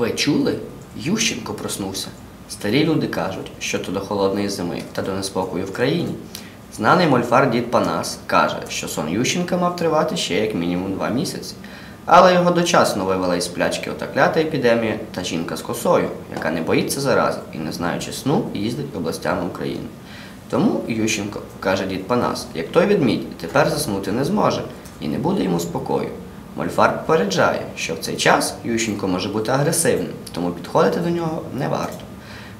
Ви чули? Ющенко проснувся. Старі люди кажуть, що то до холодної зими та до неспокою в країні. Знаний мольфар дід Панас каже, що сон Ющенка мав тривати ще як мінімум два місяці. Але його дочасно вивела із сплячки ота клята епідемія та жінка з косою, яка не боїться зарази і, не знаючи сну, їздить областями України. Тому Ющенко, каже дід Панас, як той відмідь, тепер заснути не зможе і не буде йому спокою. Мольфар попереджає, що в цей час Ющенко може бути агресивним, тому підходити до нього не варто.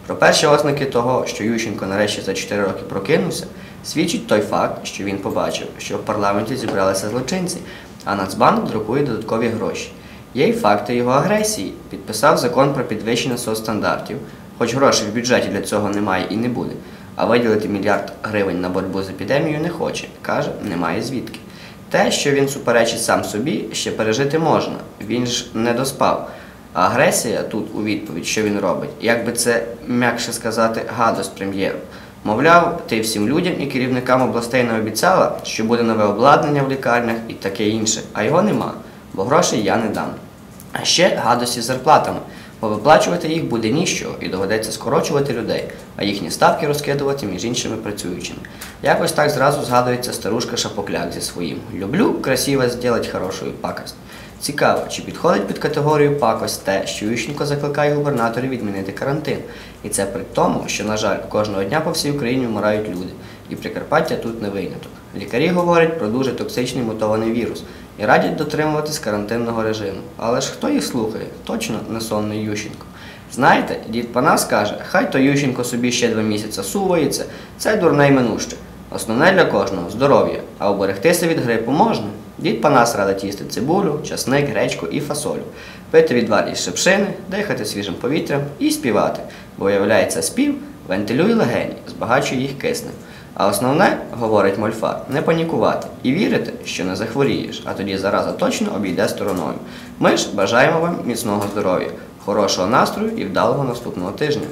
Про перші ознаки того, що Ющенко нарешті за 4 роки прокинувся, свідчить той факт, що він побачив, що в парламенті зібралися злочинці, а Нацбанк друкує додаткові гроші. Є й факти його агресії. Підписав закон про підвищення соцстандартів, хоч грошей в бюджеті для цього немає і не буде. А виділити мільярд гривень на боротьбу з епідемією не хоче. Каже, немає звідки. Те, що він суперечить сам собі, ще пережити можна. Він ж не доспав. А агресія тут у відповідь, що він робить, як би це м'якше сказати, гадость прем'єру. Мовляв, ти всім людям і керівникам областей не обіцяла, що буде нове обладнання в лікарнях і таке інше, а його нема, бо грошей я не дам. А ще гадості з зарплатами, бо виплачувати їх буде ніщо і доведеться скорочувати людей, а їхні ставки розкидувати між іншими працюючими. Якось так зразу згадується старушка Шапокляк зі своїм Люблю красиво зробити хорошу пакость. Цікаво, чи підходить під категорію пакость те, що Ющенко закликає губернаторів відмінити карантин. І це при тому, що, на жаль, кожного дня по всій Україні вмирають люди. І Прикарпаття тут не виняток. Лікарі говорять про дуже токсичний мутований вірус і радять дотримуватись карантинного режиму. Але ж хто їх слухає? Точно не сонний Ющенко. Знаєте, дід Панас каже, хай то Ющенко собі ще два місяці сувається, це дурне й минуще. Основне для кожного здоров'я, а оберегтися від грипу можна. Дід Панас радить їсти цибулю, часник, гречку і фасолю, пити відвар із шипшини, дихати свіжим повітрям і співати, бо виявляється спів вентилює легені, збагачує їх киснем. А основне, говорить Мольфар, не панікувати і вірити, що не захворієш, а тоді зараза точно обійде стороною. Ми ж бажаємо вам міцного здоров'я, хорошого настрою і вдалого наступного тижня.